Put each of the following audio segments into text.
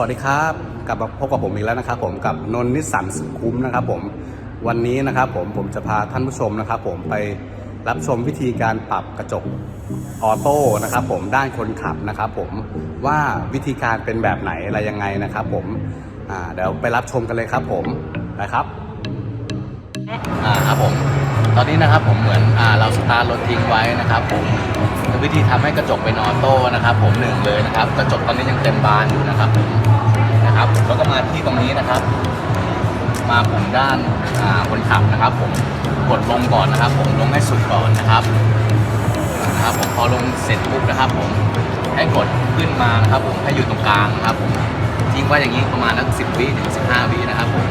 วัสดีครับกลับมาพบกับผมอีกแล้วนะครับผมกับนนท์นิสสันสุขุมนะครับผมวันนี้นะครับผมผมจะพาท่านผู้ชมนะครับ ผมไปรับชมวิธีการปรับกระจกออโต้นะครับ ผมด้านคนขับนะครับ ผมว่าวิธีการเป็นแบบไหนอะไรยังไงนะครับ ผมเดี๋ยวไปรับชมกันเลยครับ ผมนะครับ อ่าครับผมตอนนี้นะครับผมเหมือนอ่าเราสตาร์ทรถทิ้งไว้นะครับผมวิธีทำให้กระจกเป็นออโต้นะครับ ผมหนึ่งเลยนะครับ กระจกตอนนี้ยังเต็มบานอยู่นะครับผมนะครับแล้วก็มาที่ตรงนี้นะครับ มาปุ่มด้านอ่าคนขับนะครับ ผมกดลงก่อนนะครับ ผมลงให้สุดก่อนนะครับนะครับผมพอลงเสร็จปุ๊บนะครับ ผมให้กดขึ้นมานะครับ ผมให้อยู่ตรงกลางนะครับผมทิ้งไว้อย่างนี้ประมาณนักสิบวิถึงสิบห้าวินะครับผม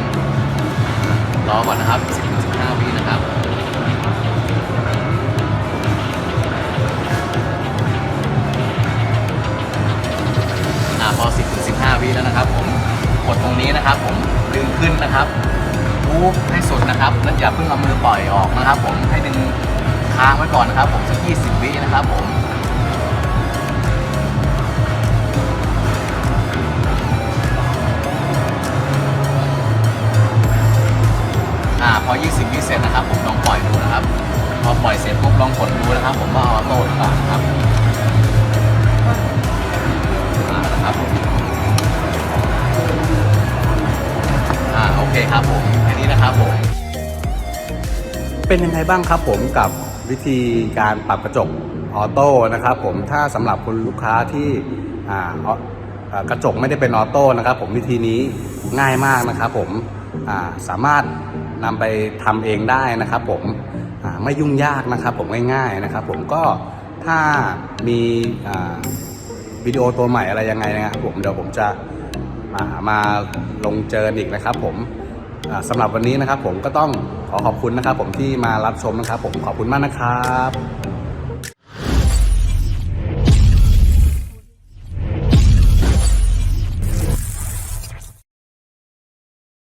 รอก่อนนะครับสิบถึงสิบห้าวินะครับอ่าพอ 10-15 วิแล้วนะครับผมกดตรงนี้นะครับผมดึงขึ้นนะครับปุ๊บให้สุดนะครับแล้วอย่าเพิ่งเอามือปล่อยออกนะครับ ผมให้ดึงค้างไว้ก่อนนะครับ ผมสัก 20 วินะครับผม ร็จนะครับผมลองปล่อยดูนะครับ พอปล่อยเสร็จปุ๊บลองกดดูนะครับ ผมว่าออโต้หรือเปล่านะครับอ่าครับผมอ่าโอเคครับผมอันนี้นะครับผม เป็นยังไงบ้างครับผมกับวิธีการปรับกระจกออโต้นะครับผมถ้าสำหรับคุณลูกค้าที่อ่าอออ่ากระจกไม่ได้เป็นออโต้นะครับผมวิธีนี้ง่ายมากนะครับผมอ่าสามารถ นำไปทำเองได้นะครับ ผมไม่ยุ่งยากนะครับ ผมง่าย ๆนะครับ ผมก็ถ้ามีวิดีโอตัวใหม่อะไรยังไงนะครับผมเดี๋ยวผมจะมามาลงเจออีกนะครับ ผมอ่าสำหรับวันนี้นะครับ ผมก็ต้องขอขอบคุณนะครับ ผมที่มารับชมนะครับ ผมขอบคุณมากนะครับ